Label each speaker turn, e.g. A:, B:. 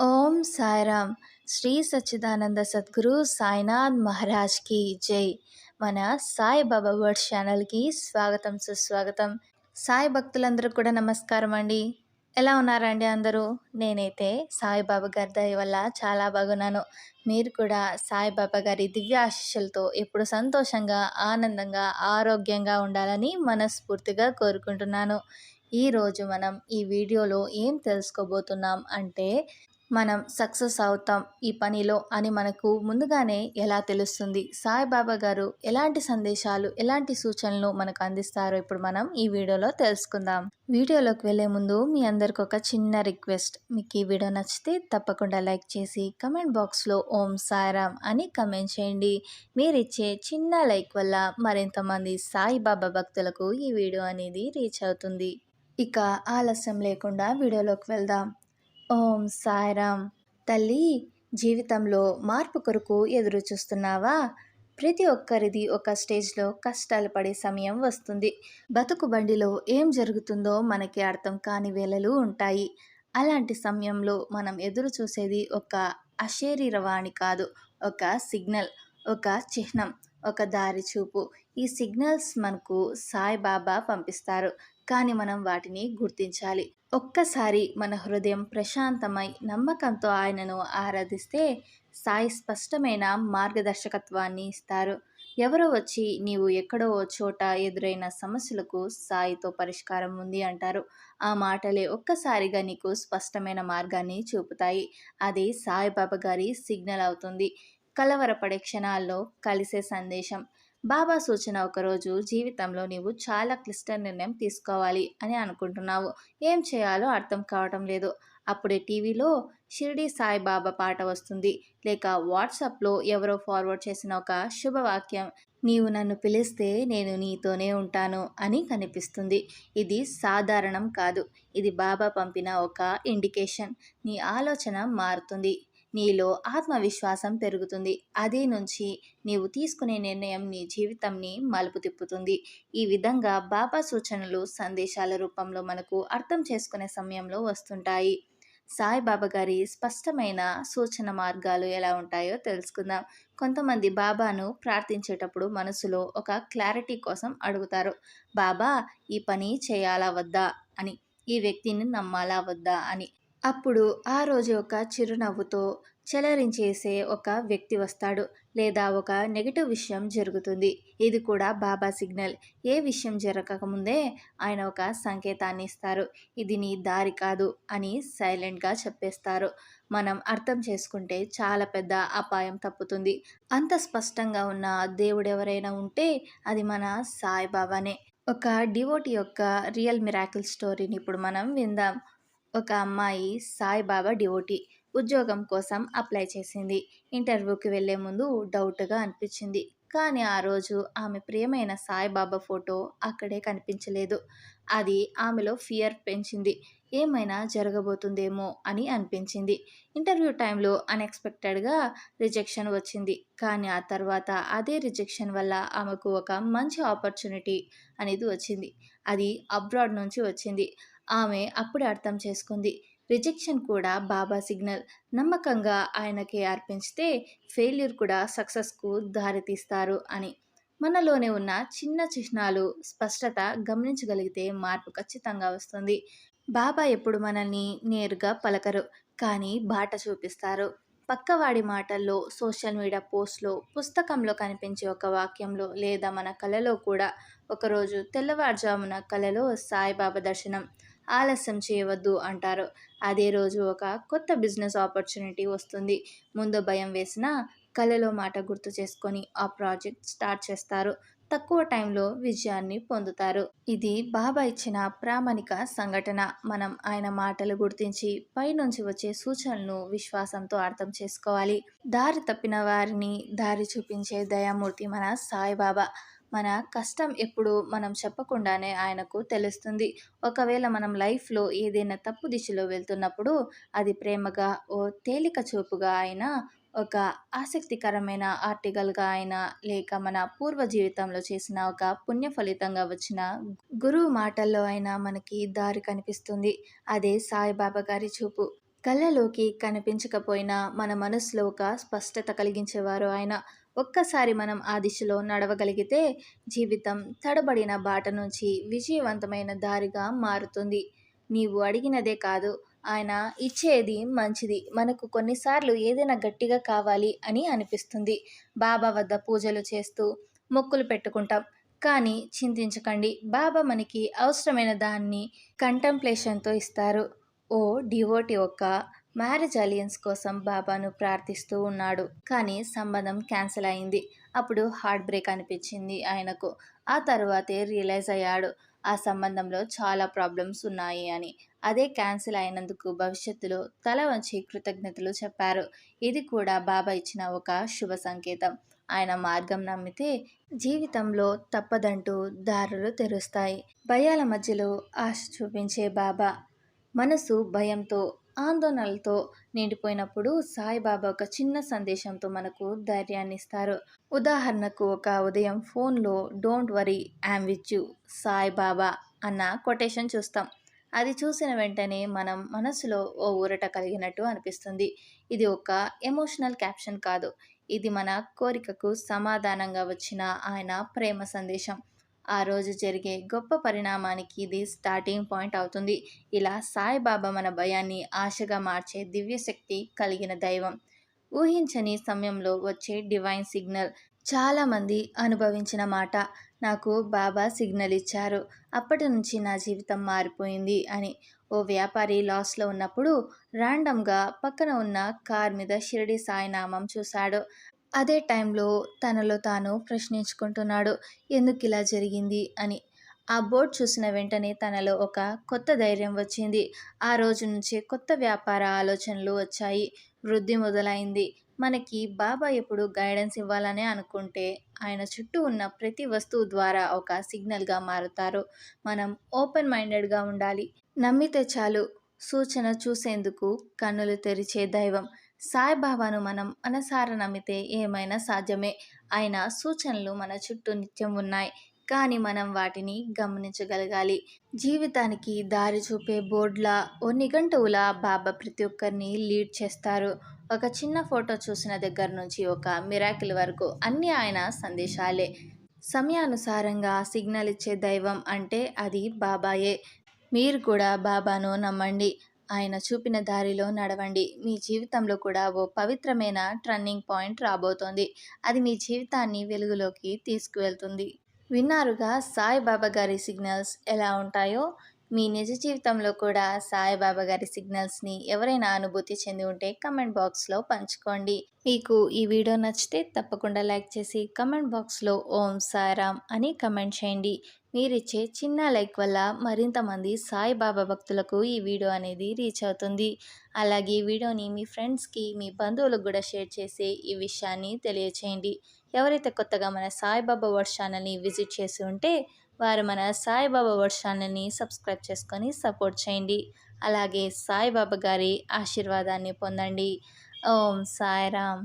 A: ఓం సాయిరామ్. శ్రీ సచ్చిదానంద సద్గురు సాయినాథ్ మహారాజ్కి జై. మన సాయిబాబా వర్డ్ ఛానల్కి స్వాగతం సుస్వాగతం. సాయి భక్తులందరూ కూడా నమస్కారం అండి. ఎలా ఉన్నారండి అందరూ? నేనైతే సాయిబాబా గారి దయ వల్ల చాలా బాగున్నాను. మీరు కూడా సాయిబాబా గారి దివ్య ఆశీస్సులతో ఎప్పుడు సంతోషంగా ఆనందంగా ఆరోగ్యంగా ఉండాలని మనస్ఫూర్తిగా కోరుకుంటున్నాను. ఈరోజు మనం ఈ వీడియోలో ఏం తెలుసుకోబోతున్నాం అంటే మనం సక్సెస్ అవుతాం ఈ పనిలో అని మనకు ముందుగానే ఎలా తెలుస్తుంది? సాయిబాబా గారు ఎలాంటి సందేశాలు ఎలాంటి సూచనలు మనకు అందిస్తారో ఇప్పుడు మనం ఈ వీడియోలో తెలుసుకుందాం. వీడియోలోకి వెళ్ళే ముందు మీ అందరికి ఒక చిన్న రిక్వెస్ట్. మీకు ఈ వీడియో నచ్చితే తప్పకుండా లైక్ చేసి కమెంట్ బాక్స్లో ఓం సాయిరామ్ అని కమెంట్ చేయండి. మీరు ఇచ్చే చిన్న లైక్ వల్ల మరింతమంది సాయిబాబా భక్తులకు ఈ వీడియో అనేది రీచ్ అవుతుంది. ఇక ఆలస్యం లేకుండా వీడియోలోకి వెళ్దాం. ఓం సాయిరామ్. తల్లి జీవితంలో మార్పు కొరకు ఎదురు చూస్తున్నావా? ప్రతి ఒక్కరిది ఒక స్టేజ్లో కష్టాలు పడే సమయం వస్తుంది. బతుకు బండిలో ఏం జరుగుతుందో మనకి అర్థం కాని వేళలు ఉంటాయి. అలాంటి సమయంలో మనం ఎదురు చూసేది ఒక అశరీరవాణి కాదు ఒక సిగ్నల్ ఒక చిహ్నం ఒక దారి చూపు. ఈ సిగ్నల్స్ మనకు సాయిబాబా పంపిస్తారు. కానీ మనం వాటిని గుర్తించాలి. ఒక్కసారి మన హృదయం ప్రశాంతమై నమ్మకంతో ఆయనను ఆరాధిస్తే సాయి స్పష్టమైన మార్గదర్శకత్వాన్ని ఇస్తారు. ఎవరో వచ్చి నీవు ఎక్కడో చోట ఎదురైన సమస్యలకు సాయితో పరిష్కారం ఉంది అంటారు. ఆ మాటలే ఒక్కసారిగా నీకు స్పష్టమైన మార్గాన్ని చూపుతాయి. అది సాయిబాబా గారి సిగ్నల్ అవుతుంది. కలవరపడే క్షణాల్లో కలిసే సందేశం. బాబా సూచన ఒకరోజు జీవితంలో నీవు చాలా క్లిష్ట నిర్ణయం తీసుకోవాలి అని అనుకుంటున్నావు. ఏం చేయాలో అర్థం కావటం లేదు. అప్పుడే టీవీలో షిరిడి సాయిబాబా పాట వస్తుంది. లేక వాట్సాప్లో ఎవరో ఫార్వర్డ్ చేసిన ఒక శుభవాక్యం నీవు నన్ను పిలిస్తే నేను నీతోనే ఉంటాను అని కనిపిస్తుంది. ఇది సాధారణం కాదు. ఇది బాబా పంపిన ఒక ఇండికేషన్. నీ ఆలోచన మారుతుంది. నీలో ఆత్మవిశ్వాసం పెరుగుతుంది. అదే నుంచి నీవు తీసుకునే నిర్ణయం నీ జీవితంని మలుపు తిప్పుతుంది. ఈ విధంగా బాబా సూచనలు సందేశాల రూపంలో మనకు అర్థం చేసుకునే సమయంలో వస్తుంటాయి. సాయిబాబా గారి స్పష్టమైన సూచన మార్గాలు ఎలా ఉంటాయో తెలుసుకుందాం. కొంతమంది బాబాను ప్రార్థించేటప్పుడు మనసులో ఒక క్లారిటీ కోసం అడుగుతారు. బాబా ఈ పని చేయాలా వద్దా? అని. ఈ వ్యక్తిని నమ్మాలా వద్దా? అని. అప్పుడు ఆ రోజు ఒక చిరునవ్వుతో చెలరించేసే ఒక వ్యక్తి వస్తాడు. లేదా ఒక నెగిటివ్ విషయం జరుగుతుంది. ఇది కూడా బాబా సిగ్నల్. ఏ విషయం జరగకముందే ఆయన ఒక సంకేతాన్ని ఇస్తారు. ఇది నీ దారి కాదు అని సైలెంట్గా చెప్పేస్తారు. మనం అర్థం చేసుకుంటే చాలా పెద్ద అపాయం తప్పుతుంది. అంత స్పష్టంగా ఉన్న దేవుడు ఎవరైనా ఉంటే అది మన సాయిబాబానే. ఒక డివోటి యొక్క రియల్ మిరాకిల్ స్టోరీని ఇప్పుడు మనం విందాం. ఒక అమ్మాయి సాయిబాబా డివోటీ ఉద్యోగం కోసం అప్లై చేసింది. ఇంటర్వ్యూకి వెళ్ళే ముందు డౌట్గా అనిపించింది. కానీ ఆ రోజు ఆమె ప్రియమైన సాయిబాబా ఫోటో అక్కడే కనిపించలేదు. అది ఆమెలో ఫియర్ పెంచింది. ఏమైనా జరగబోతుందేమో అని అనిపించింది. ఇంటర్వ్యూ టైంలో అన్ఎక్స్పెక్టెడ్గా రిజెక్షన్ వచ్చింది. కానీ ఆ తర్వాత అదే రిజెక్షన్ వల్ల ఆమెకు ఒక మంచి ఆపర్చునిటీ అనేది వచ్చింది. అది అబ్రాడ్ నుంచి వచ్చింది. ఆమె అప్పుడు అర్థం చేసుకుంది. రిజెక్షన్ కూడా బాబా సిగ్నల్. నమ్మకంగా ఆయనకే అర్పించితే ఫెయిల్యూర్ కూడా సక్సెస్కు దారితీస్తారు అని. మనలోనే ఉన్న చిన్న చిహ్నాలు స్పష్టత గమనించగలిగితే మార్పు ఖచ్చితంగా వస్తుంది. బాబా ఎప్పుడు మనల్ని నేరుగా పలకరు కానీ బాట చూపిస్తారు. పక్కవాడి మాటల్లో సోషల్ మీడియా పోస్ట్లో పుస్తకంలో కనిపించే ఒక వాక్యంలో లేదా మన కళలో కూడా. ఒకరోజు తెల్లవారుజామున కళలో సాయిబాబా దర్శనం. ఆలస్యం చేయవద్దు అంటారు. అదే రోజు ఒక కొత్త బిజినెస్ ఆపర్చునిటీ వస్తుంది. ముందు భయం వేసిన కళలో మాట గుర్తు చేసుకొని ఆ ప్రాజెక్ట్ స్టార్ట్ చేస్తారు. తక్కువ టైంలో విజయాన్ని పొందుతారు. ఇది బాబా ఇచ్చిన ప్రామాణిక సంఘటన. మనం ఆయన మాటలు గుర్తించి పైనుంచి వచ్చే సూచనలను విశ్వాసంతో అర్థం చేసుకోవాలి. దారి తప్పిన వారిని దారి చూపించే దయామూర్తి మన సాయిబాబా. మన కష్టం ఎప్పుడు మనం చెప్పకుండానే ఆయనకు తెలుస్తుంది. ఒకవేళ మనం లైఫ్లో ఏదైనా తప్పు దిశలో వెళ్తున్నప్పుడు అది ప్రేమగా ఓ తేలిక చూపుగా ఆయన ఒక ఆసక్తికరమైన ఆర్టికల్గా అయినా లేక మన పూర్వ జీవితంలో చేసిన ఒక పుణ్య ఫలితంగా వచ్చిన గురువు మాటల్లో అయినా మనకి దారి కనిపిస్తుంది. అదే సాయిబాబా గారి చూపు. కళ్ళలోకి కనిపించకపోయినా మన మనసులో ఒక స్పష్టత కలిగించేవారు ఆయన. ఒక్కసారి మనం ఆ దిశలో నడవగలిగితే జీవితం తడబడిన బాట నుంచి విజయవంతమైన దారిగా మారుతుంది. నీవు అడిగినదే కాదు ఆయన ఇచ్చేది మంచిది. మనకు కొన్నిసార్లు ఏదైనా గట్టిగా కావాలి అని అనిపిస్తుంది. బాబా వద్ద పూజలు చేస్తూ మొక్కులు పెట్టుకుంటాం. కానీ చింతించకండి బాబా మనకి అవసరమైన దాన్ని కంటంప్లేషన్తో ఇస్తారు. ఓ డివోటి ఒక్క మ్యారేజ్ అలియన్స్ కోసం బాబాను ప్రార్థిస్తూ ఉన్నాడు. కానీ సంబంధం క్యాన్సిల్ అయింది. అప్పుడు హార్ట్ బ్రేక్ అనిపించింది ఆయనకు. ఆ తర్వాతే రియలైజ్ అయ్యాడు. ఆ సంబంధంలో చాలా ప్రాబ్లమ్స్ ఉన్నాయి అని. అదే క్యాన్సిల్ అయినందుకు భవిష్యత్తులో తల వంచి కృతజ్ఞతలు చెప్పారు. ఇది కూడా బాబా ఇచ్చిన ఒక శుభ సంకేతం. ఆయన మార్గం నమ్మితే జీవితంలో తప్పదంటూ దారులు తెరుస్తాయి. భయాల మధ్యలో ఆశ చూపించే బాబా. మనసు భయంతో ఆందోళనలతో నిండిపోయినప్పుడు సాయిబాబా ఒక చిన్న సందేశంతో మనకు ధైర్యాన్ని ఇస్తారు ఉదాహరణకు ఒక ఉదయం ఫోన్లో don't worry am with you Saibaba అన్న కొటేషన్ చూస్తాం. అది చూసిన వెంటనే మనం మనసులో ఓ ఊరట కలిగినట్టు అనిపిస్తుంది. ఇది ఒక ఎమోషనల్ క్యాప్షన్ కాదు. ఇది మన కోరికకు సమాధానంగా వచ్చిన ఆయన ప్రేమ సందేశం. ఆ రోజు జరిగే గొప్ప పరిణామానికి ఇది స్టార్టింగ్ పాయింట్ అవుతుంది. ఇలా సాయిబాబా మన భయాన్ని ఆశగా మార్చే దివ్యశక్తి కలిగిన దైవం. ఊహించని సమయంలో వచ్చే డివైన్ సిగ్నల్ చాలామంది అనుభవించిన మాట నాకు బాబా సిగ్నల్ ఇచ్చారు. అప్పటి నుంచి నా జీవితం మారిపోయింది అని. ఓ వ్యాపారి లాస్లో ఉన్నప్పుడు ర్యాండమ్గా పక్కన ఉన్న కార్ మీద షిరిడి సాయినామం చూశాడు. అదే టైంలో తనలో తాను ప్రశ్నించుకుంటున్నాడు ఎందుకు ఇలా జరిగింది? అని. ఆ బోర్డు చూసిన వెంటనే తనలో ఒక కొత్త ధైర్యం వచ్చింది. ఆ రోజు నుంచే కొత్త వ్యాపార ఆలోచనలు వచ్చాయి. వృద్ధి మొదలైంది. మనకి బాబా ఎప్పుడు గైడెన్స్ ఇవ్వాలనే అనుకుంటే ఆయన చుట్టూ ఉన్న ప్రతి వస్తువు ద్వారా ఒక సిగ్నల్గా మారుతారు. మనం ఓపెన్ మైండెడ్గా ఉండాలి. నమ్మితే చాలు. సూచన చూసేందుకు కన్నులు తెరిచే దైవం. సాయిబాబాను మనం మనసార నమ్మితే ఏమైనా సాధ్యమే. ఆయన సూచనలు మన చుట్టూ నిత్యం ఉన్నాయి. కానీ మనం వాటిని గమనించగలగాలి. జీవితానికి దారి చూపే బోర్డుల ఓ నిఘంటువులా బాబా ప్రతి ఒక్కరిని లీడ్ చేస్తారు. ఒక చిన్న ఫోటో చూసిన దగ్గర నుంచి ఒక మిరాకిల్ వరకు అన్నీ ఆయన సందేశాలే. సమయానుసారంగా సిగ్నల్ ఇచ్చే దైవం అంటే అది బాబాయే. మీరు కూడా బాబాను నమ్మండి. ఆయన చూపిన దారిలో నడవండి. మీ జీవితంలో కూడా ఓ పవిత్రమైన టర్నింగ్ పాయింట్ రాబోతోంది. అది మీ జీవితాన్ని వెలుగులోకి తీసుకువెళ్తుంది. విన్నారుగా సాయిబాబా గారి సిగ్నల్స్ ఎలా ఉంటాయో? మీ నిజ జీవితంలో కూడా సాయిబాబా గారి సిగ్నల్స్ని ఎవరైనా అనుభూతి చెంది ఉంటే కమెంట్ బాక్స్లో పంచుకోండి. మీకు ఈ వీడియో నచ్చితే తప్పకుండా లైక్ చేసి కమెంట్ బాక్స్లో ఓం సారామ్ అని కమెంట్ చేయండి. మీరిచ్చే చిన్న లైక్ వల్ల మరింత మంది సాయిబాబా భక్తులకు ఈ వీడియో అనేది రీచ్ అవుతుంది. అలాగే ఈ వీడియోని మీ ఫ్రెండ్స్కి మీ బంధువులకు కూడా షేర్ చేసి ఈ విషయాన్ని తెలియచేయండి. ఎవరైతే కొత్తగా మన సాయిబాబా వర్డ్ ఛానల్ని విజిట్ చేసి ఉంటే వారు మన సాయిబాబా వర్డ్ ఛానల్ని సబ్స్క్రైబ్ చేసుకొని సపోర్ట్ చేయండి. అలాగే సాయిబాబా గారి ఆశీర్వాదాన్ని పొందండి. ఓం సాయిరామ్.